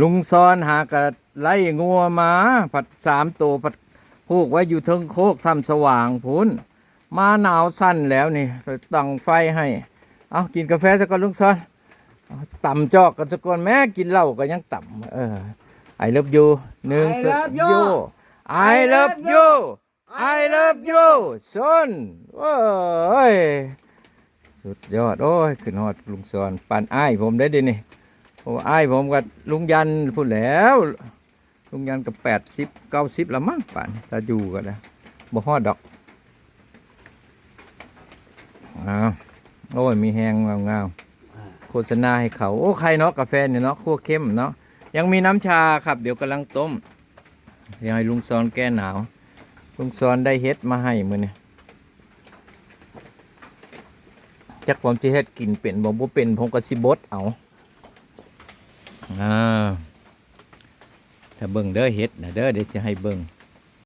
ลุงซอนหากระไล่งัวมา ผัดสามตัวผัดผูกไว้อยู่เทิงโคกทำสว่างพุนมาหนาวสั้นแล้วนี่ตั้งไฟให้ เอากินกาแฟสักก่อนลุงซอนเอาต่ำจอกกันสักก่อนแม่กินเหล้าก็ยังต่ำเออไอเลิฟยูหนึ่ง I love you ไอเลิฟยูไอเลิฟยูซอนโอ้ยสุดยอด โอ้ย ขึ้นฮอดลุงซอนปานอ้ายผมได้ดินี่ โอ้อ้ายผมกับลุงยันพูดแล้ว ลุงยันกับแปดสิบเก้าสิบละมั้งป่านถ้าอยู่กันนะบ่ฮอดดอกอ้าวโอ้ยมีแหงงามงาโฆษณาให้เขา โอ้ใครเนาะกาแฟเนี่ยเนาะคั่วเข้มเนาะยังมีน้ำชาครับ เดี๋ยวกำลังต้มเดี๋ยวให้ลุงซอนแก้หนาว ลุงซอนได้เฮ็ดมาให้มือเนี่ยจักผมจะเฮ็ดกินเป็นบ่บ่เป็นผมก็สิบดเอา อ่าถ้าเบิ่งเด้อเห็ดนะเด้อเดี๋ยวจะให้เบิ่ง